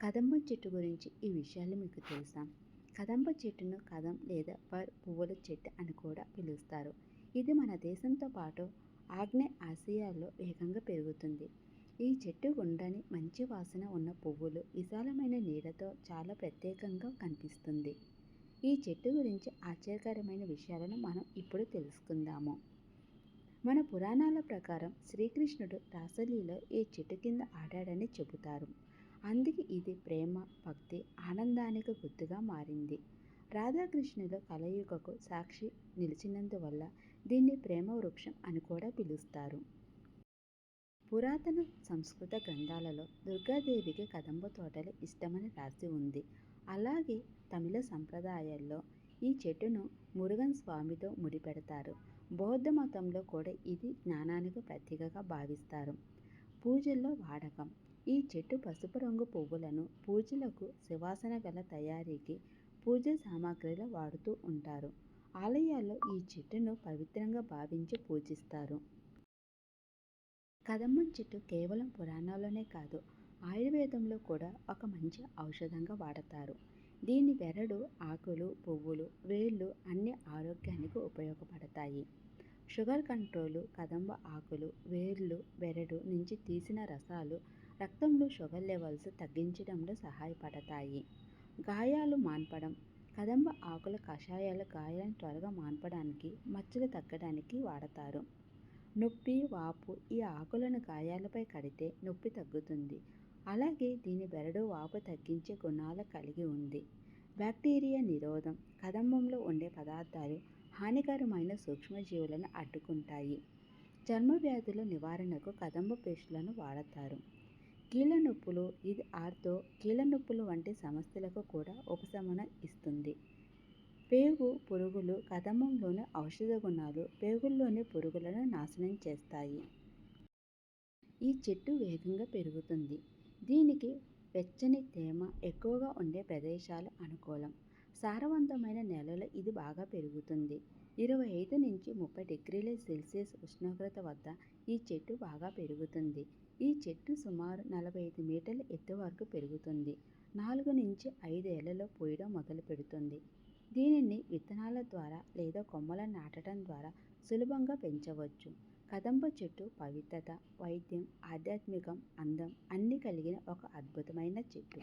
కదంబ చెట్టు గురించి ఈ విషయాలు మీకు తెలుసా? కదంబ చెట్టును కదం లేదా పర్ పువ్వుల చెట్టు అని కూడా పిలుస్తారు. ఇది మన దేశంతో పాటు ఆగ్నేయ ఆసియాలో వేగంగా పెరుగుతుంది. ఈ చెట్టు గుండని మంచి వాసన ఉన్న పువ్వులు విశాలమైన నీడతో చాలా ప్రత్యేకంగా కనిపిస్తుంది. ఈ చెట్టు గురించి ఆశ్చర్యకరమైన విషయాలను మనం ఇప్పుడు తెలుసుకుందాము. మన పురాణాల ప్రకారం శ్రీకృష్ణుడు రాసలీలో ఈ చెట్టు కింద ఆడాడని చెబుతారు. అందుకే ఇది ప్రేమ భక్తి ఆనందానికి గుర్తుగా మారింది. రాధాకృష్ణుల కలయికకు సాక్షి నిలిచినందువల్ల దీన్ని ప్రేమ వృక్షం అని కూడా పిలుస్తారు. పురాతన సంస్కృత గ్రంథాలలో దుర్గాదేవికి కదంబ తోటలు ఇష్టమని రాసి ఉంది. అలాగే తమిళ సంప్రదాయాల్లో ఈ చెట్టును మురుగన్ స్వామితో ముడిపెడతారు. బౌద్ధ మతంలో కూడా ఇది జ్ఞానానికి ప్రతీకగా భావిస్తారు. పూజల్లో వాడకం ఈ చెట్టు పసుపు రంగు పువ్వులను పూజలకు సువాసన గల తయారీకి పూజ సామాగ్రిలో వాడుతూ ఉంటారు. ఆలయాల్లో ఈ చెట్టును పవిత్రంగా భావించి పూజిస్తారు. కదమ్మం చెట్టు కేవలం పురాణాల్లోనే కాదు ఆయుర్వేదంలో కూడా ఒక మంచి ఔషధంగా వాడతారు. దీని వెరడు ఆకులు పువ్వులు వేళ్ళు అన్ని ఆరోగ్యానికి ఉపయోగపడతాయి. షుగర్ కంట్రోలు కదంబ ఆకులు వేర్లు బెరడు నుంచి తీసిన రసాలు రక్తంలో షుగర్ లెవెల్స్ తగ్గించడంలో సహాయపడతాయి. గాయాలు మాన్పడం కదంబ ఆకుల కషాయాలు గాయాలను త్వరగా మాన్పడానికి మచ్చలు తగ్గడానికి వాడతారు. నొప్పి వాపు ఈ ఆకులను గాయాలపై కడితే నొప్పి తగ్గుతుంది. అలాగే దీని బెరడు వాపు తగ్గించే గుణాలు కలిగి ఉంది. బ్యాక్టీరియా నిరోధం కదంబంలో ఉండే పదార్థాలు హానికరమైన సూక్ష్మజీవులను అడ్డుకుంటాయి. చర్మ వ్యాధుల నివారణకు కదంబ పేస్టులను వాడతారు. కీళ్ళ నొప్పులు ఇది ఆర్తో కీళ్ళ నొప్పులు వంటి సమస్యలకు కూడా ఉపశమనం ఇస్తుంది. పేగు పురుగులు కదంబంలోని ఔషధ గుణాలు పేగుల్లోని పురుగులను నాశనం చేస్తాయి. ఈ చెట్టు వేగంగా పెరుగుతుంది. దీనికి వెచ్చని తేమ ఎక్కువగా ఉండే ప్రదేశాలు అనుకూలం. సారవంతమైన నేలలో ఇది బాగా పెరుగుతుంది. ఇరవై ఐదు నుంచి ముప్పై డిగ్రీల సెల్సియస్ ఉష్ణోగ్రత వద్ద ఈ చెట్టు బాగా పెరుగుతుంది. ఈ చెట్టు సుమారు నలభై ఐదు మీటర్ల ఎత్తు వరకు పెరుగుతుంది. నాలుగు నుంచి ఐదు ఏళ్ళలో పోయడం మొదలు పెడుతుంది. దీనిని విత్తనాల ద్వారా లేదా కొమ్మలను నాటడం ద్వారా సులభంగా పెంచవచ్చు. కదంబ చెట్టు పవిత్రత వైద్యం ఆధ్యాత్మికం అందం అన్నీ కలిగిన ఒక అద్భుతమైన చెట్టు.